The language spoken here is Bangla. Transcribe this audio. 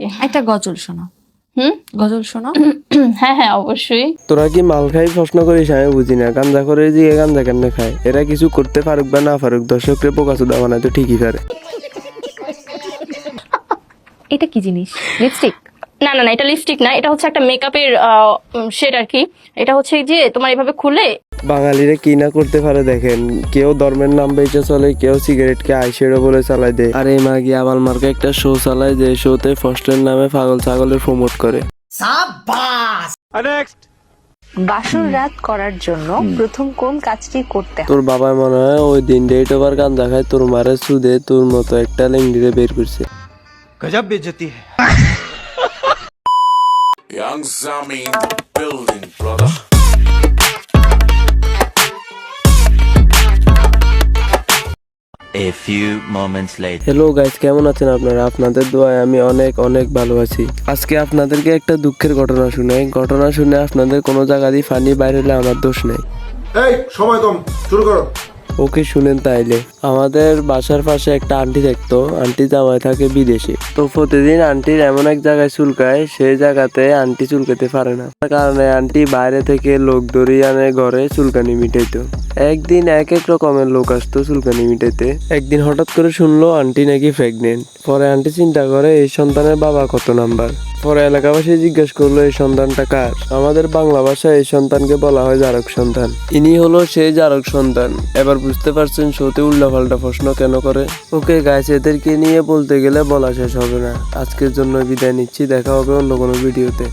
একটা গজল শোনো। হুম? গজল শোনো। হ্যাঁ হ্যাঁ অবশ্যই। তোরা কি মাল খাই প্রশ্ন করিস? আমি বুঝি না। গাঞ্জা করে যে গাঞ্জা কেন খায়? এরা কিছু করতে পারুক বা না পারুক দর্শকরে বোকা চোদা বানায় তো ঠিকই পারে। এটা কি জিনিস? লিপস্টিক না না না এটা লিপস্টিক না এটা হচ্ছে একটা মেকআপের শেড আর কি। এটা হচ্ছে যে তোমার এভাবে খুলে বাঙালিরা কি না করতে পারে দেখেন। কেউ ধর্মের নাম বেঁচে চলে কেউ সিগারেটকে আইসেরও বলে চালায় দেয়। আর এই মাগি আবাল মার্কে একটা শো চালায় যে শোতে ফস্টের নামে পাগল ছাগলের প্রমোট করে। রাত করার জন্য প্রথম কোন কাজটি করতে তোর বাবা মনে হয় ওই দিন ডেট ওভার গান দেখায় তোর মারে সুদে তোর মতো একটা লেঙ্গিরে বের করছে। গজব বেজতি Young Zami building, brother. A few moments later. Hello guys কেমন আছেন আপনারা? আপনাদের দোয়ায় আমি অনেক অনেক ভালো আছি। আজকে আপনাদেরকে একটা দুঃখের ঘটনা শুনে ঘটনা শুনে আপনাদের কোনো জায়গা দিয়ে ফানি বাইরে হলে আমার দোষ নেই। এই সময় কম। শুরু করো। ওকে শুনেন তাইলে। আমাদের বাসার পাশে একটা আন্টি থাকতো আন্টি জামাই থাকে বিদেশে। তো প্রতিদিন আন্টির এমন এক জায়গায় চুলকায়, সেই জায়গাতে আন্টি চুলকাতে পারে না। তার কারণে আন্টি বাইরে থেকে লোক ধরিয়ে আনে, ঘরে চুলকানি মিটাইতো। একদিন এক এক রকমের লোক আসতো চুলকানি মিটাইতে। একদিন হঠাৎ করে শুনলো আন্টি নাকি প্রেগনেন্ট পরে আন্টি চিন্তা করে, এই সন্তানের বাবা কত নাম্বার? পরে এলাকাবাসী জিজ্ঞেস করল, এই সন্তানটা কার? আমাদের বাংলা ভাষায় এই সন্তানকে বলা হয় জারক সন্তান। ইনি হলো সেই জারক সন্তান। এবার বুঝতে পারছেন সতে উল্টাপাল্টা প্রশ্ন কেন করে? ওকে গাছ এদেরকে নিয়ে বলতে গেলে বলা শেষ হবে না। আজকের জন্য বিদায় নিচ্ছি, দেখা হবে অন্য কোনো ভিডিওতে।